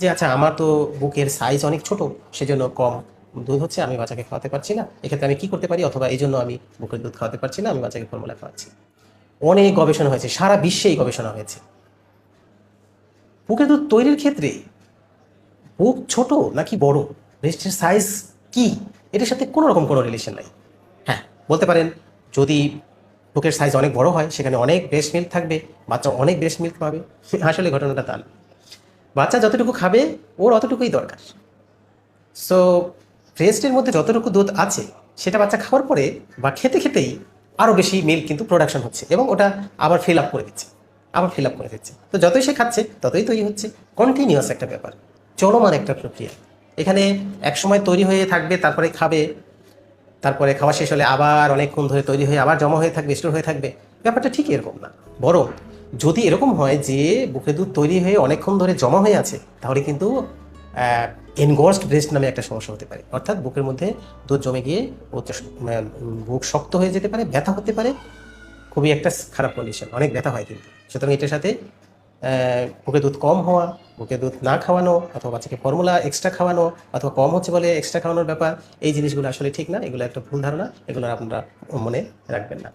যে আচ্ছা আমার তো বুকের সাইজ অনেক ছোট, সেজন্য কম দুধ হচ্ছে, আমি বাচ্চাকে খাওয়াতে পারছি না। এক্ষেত্রে আমি কি করতে পারি? অথবা এই জন্য আমি বুকের দুধ খাওয়াতে পারছি না, আমি বাচ্চাকে ফর্মুলা খাওয়াচ্ছি। অনেক গবেষণা হয়েছে, সারা বিশ্বেই গবেষণা হয়েছে। বুকের দুধ তৈরির ক্ষেত্রে বুক ছোট নাকি বড়? ব্রেস্টের সাইজ কি? এটার সাথে কোনো রকম কোনো রিলেশন নাই। হ্যাঁ বলতে পারেন, যদি বুকের সাইজ অনেক বড় হয়, সেখানে অনেক ব্রেস্ট মিল্ক থাকবে, বাচ্চা অনেক ব্রেস্ট মিল্ক পাবে। আসলে ঘটনাটা তা না বাচ্চা যতটুকু খাবে, ওর অতটুকুই দরকার। সো ব্রেস্টের মধ্যে যতটুকু দুধ আছে, সেটা বাচ্চা খাওয়ার পরে বা খেতে খেতেই আরও বেশি মিল্ক কিন্তু প্রোডাকশন হচ্ছে এবং ওটা আবার ফিল আপ করে দিচ্ছে, আবার ফিল আপ করে দিচ্ছে। তো যতই সে খাচ্ছে, ততই তৈরি হচ্ছে। কন্টিনিউয়াস একটা ব্যাপার, চলমান একটা প্রক্রিয়া। এখানে এক সময় তৈরি হয়ে থাকবে, তারপরে খাবে, তারপরে খাওয়া শেষ হলে আবার অনেকক্ষণ ধরে তৈরি হয়ে, আবার জমা হয়ে থাকবে স্টোর হয়ে থাকবে। ব্যাপারটা ঠিক এরকম না। বরং যদি এরকম হয় যে বুকে দুধ তৈরি হয়ে অনেকক্ষণ ধরে জমা হয়ে আছে, তাহলে কিন্তু এনগর্সড ব্রেস্ট নামে একটা সমস্যা হতে পারে। অর্থাৎ বুকের মধ্যে দুধ জমে গিয়ে বুক শক্ত হয়ে যেতে পারে, ব্যথা হতে পারে। খুবই একটা খারাপ কন্ডিশন অনেক ব্যথা হয় কিন্তু। সুতরাং এটার সাথে বুকে দুধ কম হওয়া, বুকে দুধ না খাওয়ানো, অথবা বাচ্চাকে ফর্মুলা এক্সট্রা খাওয়ানো, অথবা কম হচ্ছে বলে এক্সট্রা খাওয়ানোর ব্যাপার, এই জিনিসগুলো আসলে ঠিক না, এগুলো একটা ভুল ধারণা, এগুলো আপনারা মনে রাখবেন না।